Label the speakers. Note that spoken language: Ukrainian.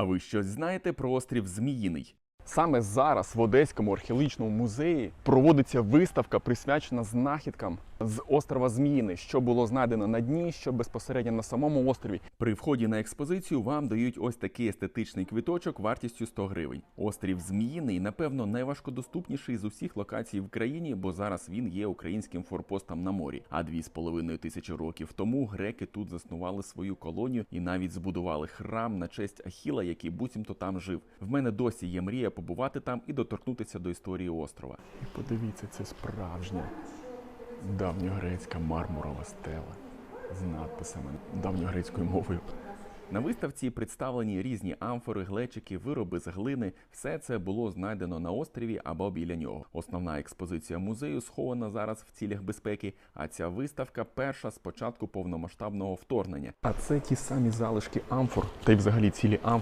Speaker 1: А ви щось знаєте про острів Зміїний?
Speaker 2: Саме зараз в Одеському археологічному музеї проводиться виставка, присвячена знахідкам з острова Зміїни, що було знайдено на дні, що безпосередньо на самому острові.
Speaker 1: При вході на експозицію вам дають ось такий естетичний квиточок вартістю 100 гривень. Острів Зміїний, напевно, найважкодоступніший з усіх локацій в країні, бо зараз він є українським форпостом на морі. А дві з половиною тисячі років тому греки тут заснували свою колонію і навіть збудували храм на честь Ахіла, який буцімто там жив. В мене досі є мрія побувати там і доторкнутися до історії острова.
Speaker 2: І подивіться, це справжня давньогрецька мармурова стела з надписами давньогрецькою мовою.
Speaker 1: На виставці представлені різні амфори, глечики, вироби з глини. Все це було знайдено на острові або біля нього. Основна експозиція музею схована зараз в цілях безпеки. А ця виставка перша з початку повномасштабного вторгнення.
Speaker 2: А це ті самі залишки амфор, та й взагалі цілі амфори,